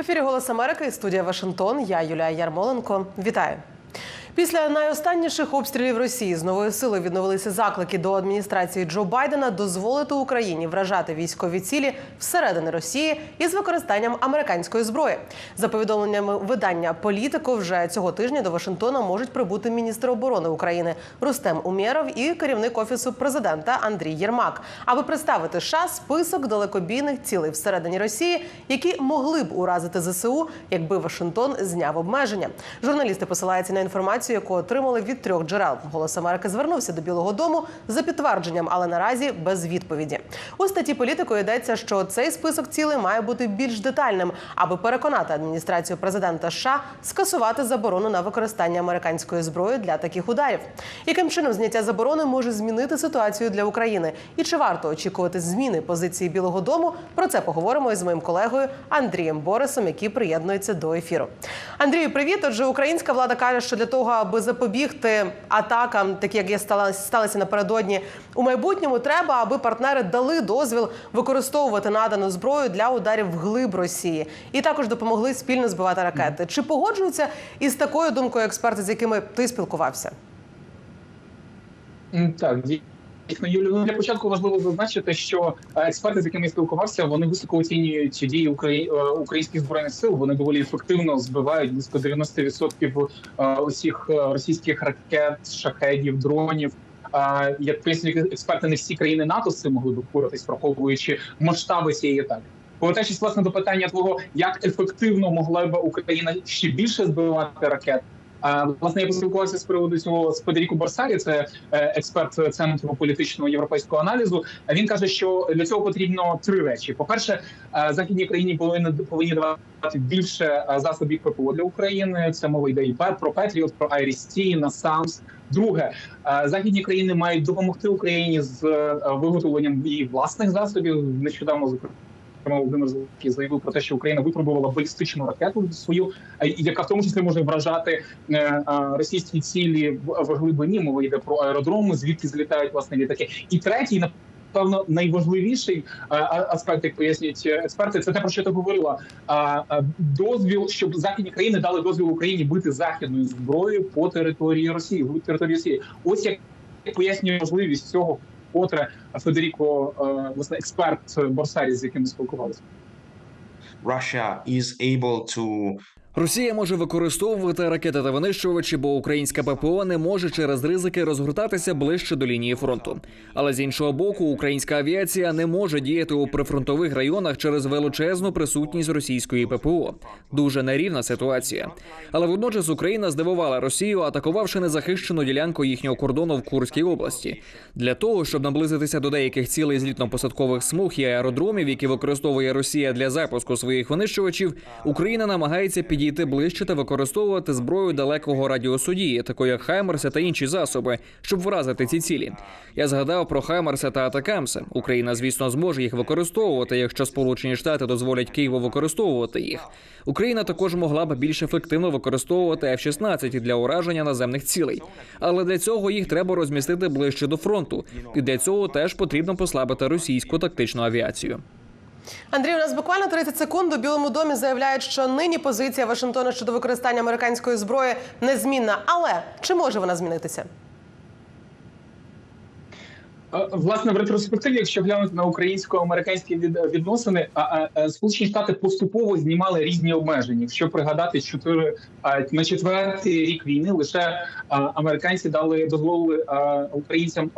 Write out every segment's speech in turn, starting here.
ефірі Голос Америки, студія Вашингтон. Я Юлія Ярмоленко. Вітаю. Після найостанніших обстрілів Росії з новою силою відновилися заклики до адміністрації Джо Байдена дозволити Україні вражати військові цілі всередини Росії із використанням американської зброї. За повідомленнями видання Політико, вже цього тижня до Вашингтона можуть прибути міністр оборони України Рустем Умєров і керівник офісу президента Андрій Єрмак, аби представити США список далекобійних цілей всередині Росії, які могли б уразити ЗСУ, якби Вашингтон зняв обмеження. Журналісти посилаються на інформацію, яку отримали від трьох джерел. Голос Америки звернувся до Білого Дому за підтвердженням, але наразі без відповіді. У статті політико йдеться, що цей список цілей має бути більш детальним, аби переконати адміністрацію президента США скасувати заборону на використання американської зброї для таких ударів. Яким чином зняття заборони може змінити ситуацію для України? І чи варто очікувати зміни позиції Білого Дому? Про це поговоримо із моїм колегою Андрієм Борисом, який приєднується до ефіру. Андрію, привіт. Отже, українська влада каже, що для того, аби запобігти атакам, такі як є стала- сталися напередодні у майбутньому, треба, аби партнери дали дозвіл використовувати надану зброю для ударів вглиб Росії, і також допомогли спільно збивати ракети. Чи погоджуються із такою думкою експерти, з якими ти спілкувався? Так, дійсно, Юлі, ну для початку важливо зазначити, що е, експерти, з якими я спілкувався, вони високо оцінюють дії е, українських збройних сил. Вони доволі ефективно збивають близько 90% е, усіх російських ракет, шахедів, дронів. Як пояснюють експерти, не всі країни НАТО з цим могли б впоратись, враховуючи масштаби цієї атаки. Повертаючись власне до питання того, як ефективно могла б Україна ще більше збивати ракет. Власне, я поспілкувався з приводу цього з Федеріко Борсарі, це е, експерт центру політичного європейського аналізу. Він каже, що для цього потрібно три речі: по-перше, е, західні країни повинні повинні давати більше е, засобів ППО для України. Це мова йде і про Петріот, про Айрісті, Насамс. Друге, е, західні країни мають допомогти Україні з виготовленням її власних засобів. Нещодавно зокрема. Володимир Зеленський заявив про те, що Україна випробувала балістичну ракету свою, е, яка в тому числі може вражати е, е, російські цілі в глибині. Мова йде про аеродроми, звідки злітають власне літаки. І третій, напевно, найважливіший аспект, як пояснюють експерти, це те про що ти говорила. Дозвіл, щоб західні країни дали дозвіл Україні бити західною зброєю по території Росії, території Росії. Ось як пояснює можливість цього. Котре Федеріко, е, власне, експерт Борсарі, з яким ми спілкувалися. Russia is able to Росія може використовувати ракети та винищувачі, бо українська ППО не може через ризики розгортатися ближче до лінії фронту. Але з іншого боку, українська авіація не може діяти у прифронтових районах через величезну присутність російської ППО. Дуже нерівна ситуація. Але водночас Україна здивувала Росію, атакувавши незахищену ділянку їхнього кордону в Курській області. Для того щоб наблизитися до деяких цілей злітно-посадкових смуг і аеродромів, які використовує Росія для запуску своїх винищувачів, Україна намагається підійти ближче та використовувати зброю далекого радіусу дії, таку як Хаймерси та інші засоби, щоб вразити ці цілі. Я згадав про Хаймерси та Атакамси. Україна, звісно, зможе їх використовувати, якщо Сполучені Штати дозволять Києву використовувати їх. Україна також могла б більш ефективно використовувати F-16 для ураження наземних цілей, але для цього їх треба розмістити ближче до фронту, і для цього теж потрібно послабити російську тактичну авіацію. Андрій, у нас буквально 30 секунд. У Білому домі заявляють, що нині позиція Вашингтона щодо використання американської зброї незмінна. Але чи може вона змінитися? Власне, в ретроспективі, якщо глянути на українсько-американські від- відносини, Сполучені Штати поступово знімали різні обмеження. Якщо пригадати, чотири на четвертий рік війни лише американці дали дозволили українцям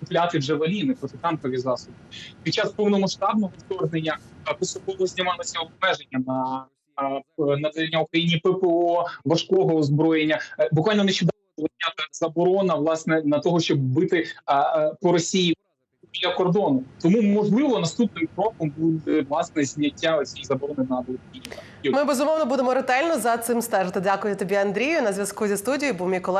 купляти джавеліни, протитанкові засоби. Під час повномасштабного вторгнення поступово знімалися обмеження на надання Україні ППО, важкого озброєння. Е, Буквально нещодавно заборона власне на того, щоб бити по Росії біля кордону. Тому можливо наступним кроком буде власне зняття цієї заборони на. Ми безумовно будемо ретельно за цим стежити. Дякую тобі, Андрію. На зв'язку зі студією був мій колега.